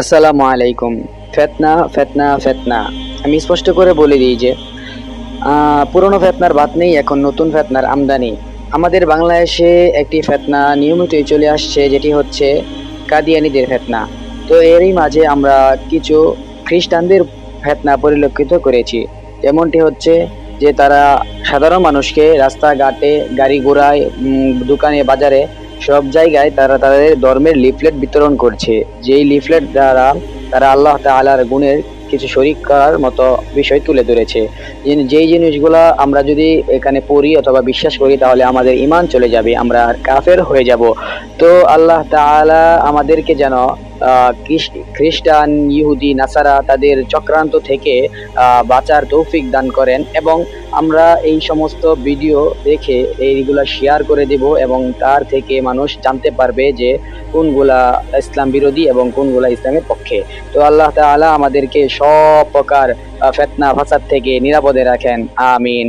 আসসালামু আলাইকুম। ফেতনা ফেতনা ফেতনা। আমি স্পষ্ট করে বলে দিই যে পুরনো ফেতনার বাদ নেই, এখন নতুন ফেতনার আমদানি। আমাদের বাংলাদেশে একটি ফেতনা নিয়মিতই চলে আসছে, যেটি হচ্ছে কাদিয়ানিদের ফেতনা। তো এরই মাঝে আমরা কিছু খ্রিস্টানদের ফেতনা পরিলক্ষিত করেছি। যেমনটি হচ্ছে যে, তারা সাধারণ মানুষকে রাস্তাঘাটে গাড়ি ঘোড়ায় দোকানে, বাজারে সব জায়গায় তারা তাদের ধর্মের লিফলেট বিতরণ করছে। যেই লিফলেট দ্বারা তারা আল্লাহ তাআলার গুণের কিছু শরিক করার মতো বিষয় তুলে ধরেছে। যেই জিনিসগুলা আমরা যদি এখানে পড়ি অথবা বিশ্বাস করি, তাহলে আমাদের ইমান চলে যাবে, আমরা কাফের হয়ে যাব। তো আল্লাহ তাআলা আমাদেরকে যেন খ্রিস্টান, ইহুদি, নাসারা তাদের চক্রান্ত থেকে বাঁচার তৌফিক দান করেন এবং আমরা এই সমস্ত ভিডিও দেখে এইগুলা শেয়ার করে দেব এবং তার থেকে মানুষ জানতে পারবে যে কোনগুলা ইসলাম বিরোধী এবং কোনগুলা ইসলামের পক্ষে। তো আল্লাহ তালা আমাদেরকে সব প্রকার ফেতনা, ফাসাদ থেকে নিরাপদে রাখেন। আমিন।